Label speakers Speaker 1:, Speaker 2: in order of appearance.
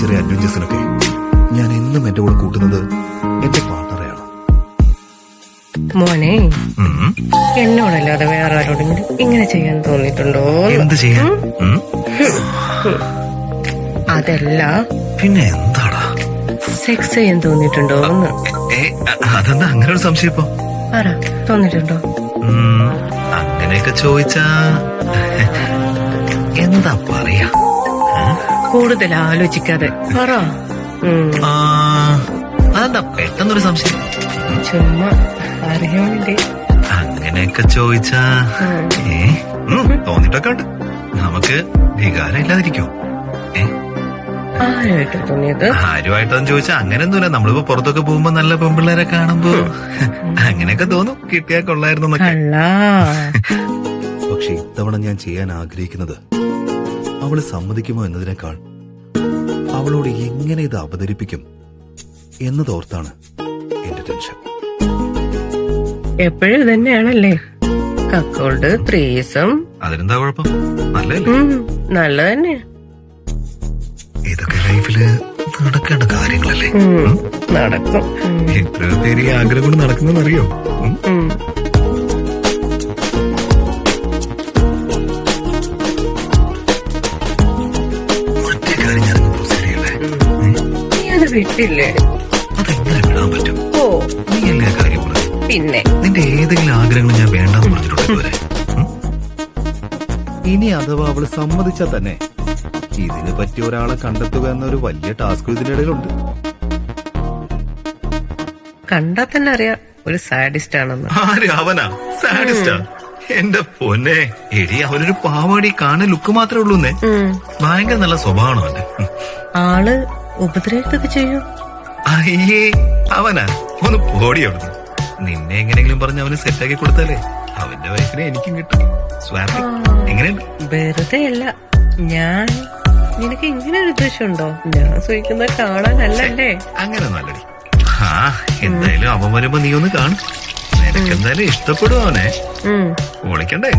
Speaker 1: ചെറിയ അഡ്വഞ്ചേഴ്സിനൊക്കെ ഞാൻ എന്നും എന്റെ കൂടെ കൂട്ടുന്നത് എന്റെ പാർട്ണറെയാണ്
Speaker 2: മോനെ. എന്നോടല്ലാതെ വേറെ ആരോടെങ്കിലും ഇങ്ങനെ ചെയ്യാൻ തോന്നിയിട്ടുണ്ടോ?
Speaker 3: എന്ത് ചെയ്യാൻ? ഉം?
Speaker 2: അതല്ല.
Speaker 3: പിന്നെ എന്താടാ?
Speaker 2: സെക്സ് ചെയ്യാൻ തോന്നിയിട്ടുണ്ടോ എന്ന്.
Speaker 3: ഏ അ- അതെന്താ അങ്ങനെ ഒരു സംശയം ഇപ്പൊ?
Speaker 2: പറ തോന്നിയിട്ടുണ്ടോ?
Speaker 3: ഉം, അങ്ങനെയൊക്കെ ചോദിച്ചാ എന്താ പറയാ?
Speaker 2: കൂടുതൽ ആലോചിക്കാതെ. പറ.
Speaker 3: അതെന്താ? പെട്ടെന്നൊരു സംശയം.
Speaker 2: ചുമ്മാ അറിയാൻ വേണ്ടി
Speaker 3: അങ്ങനെയൊക്കെ ചോദിച്ചാ ഏ? തോന്നിട്ടൊക്കെ ഉണ്ട് നമുക്ക് വികാരം ഇല്ലാതിരിക്കോ ആരുമായിട്ടെന്ന് ചോദിച്ചാ അങ്ങനെ ഒന്നുമില്ല നമ്മളിപ്പോ പുറത്തൊക്കെ പോകുമ്പോ നല്ല പെമ്പിള്ളേരെ കാണുമ്പോ അങ്ങനെയൊക്കെ തോന്നും. കിട്ടിയാ കൊള്ളായിരുന്നു
Speaker 1: പക്ഷെ ഇത്തവണ ഞാൻ ചെയ്യാൻ ആഗ്രഹിക്കുന്നത് അവൾ സമ്മതിക്കുമോ എന്നതിനേക്കാൾ അവളോട് എങ്ങനെ ഇത് അവതരിപ്പിക്കും എന്നതോർത്താണ് എന്റെ ടെൻഷൻ.
Speaker 2: എപ്പോഴും തന്നെയാണല്ലേ കക്കോൾഡ് ത്രീസം
Speaker 3: അതിനെന്താ കുഴപ്പം?
Speaker 2: നല്ല തന്നെ
Speaker 3: ഇതൊക്കെ ലൈഫിൽ നടക്കേണ്ട കാര്യങ്ങളല്ലേ?
Speaker 2: നടക്കും. എത്ര
Speaker 3: എത്രയോ പേര് ഈ ആഗ്രഹം കൊണ്ട് നടക്കുന്നറിയോ
Speaker 2: വിട്ടില്ലേ?
Speaker 3: അതെങ്ങനെ വിടാൻ പറ്റും?
Speaker 2: ഓ.
Speaker 3: നീ എല്ലാ കാര്യം പറഞ്ഞു
Speaker 2: പിന്നെ?
Speaker 3: നിന്റെ ഏതെങ്കിലും ആഗ്രഹങ്ങൾ ഞാൻ വേണ്ടെന്ന് പറഞ്ഞിട്ടുണ്ട് ഇതുവരെ.
Speaker 1: ഇനി അഥവാ അവൾ സമ്മതിച്ചാ തന്നെ ഇതിന് പറ്റിയ ഒരാളെ കണ്ടെത്തുക എന്നൊരു വലിയ ടാസ്ക് ഇതിന്റെ ഇതിനിടയിലുണ്ട്
Speaker 2: കണ്ടാ തന്നെ അറിയാം ഒരു സാഡിസ്റ്റ് ആണെന്ന്.
Speaker 3: ആര് അവനാ? സാഡിസ്റ്റാ? എന്റെ പൊന്നെ. എടി അവനൊരു പാവാടി കാണാൻ ലുക്ക് മാത്രമേ ഉള്ളൂന്നേ. ഭയങ്കര നല്ല സ്വഭാവമാണ് അവന്റെ.
Speaker 2: ആൾ ഉപദ്രവിക്കൊക്കെ ചെയ്യൂ.
Speaker 3: അയ്യേ അവനാ. ഒന്ന് പോടി അവിടുന്ന്. നിന്നെ എങ്ങനെയെങ്കിലും പറഞ്ഞ് അവന് സെറ്റാക്കി കൊടുത്താലേ അവന്റെ വൈഫിനെ എനിക്കും കിട്ടും. സ്വാപ്പി എങ്ങനെയുണ്ട്?
Speaker 2: വെറുതെ അല്ല. ഞാൻ നിനക്ക് ഇങ്ങനെ ഒരു ഉദ്ദേശമുണ്ടോ? ഞാൻ സൂചിക്കുന്നത് കാണാനല്ലല്ലേ
Speaker 3: അങ്ങനെ നല്ലടി ആ എന്തായാലും അവൻ വരുമ്പോ നീ ഒന്ന് കാണും. നിനക്ക് എന്തായാലും ഇഷ്ടപ്പെടും അവനെ. വിളിക്കണ്ടേ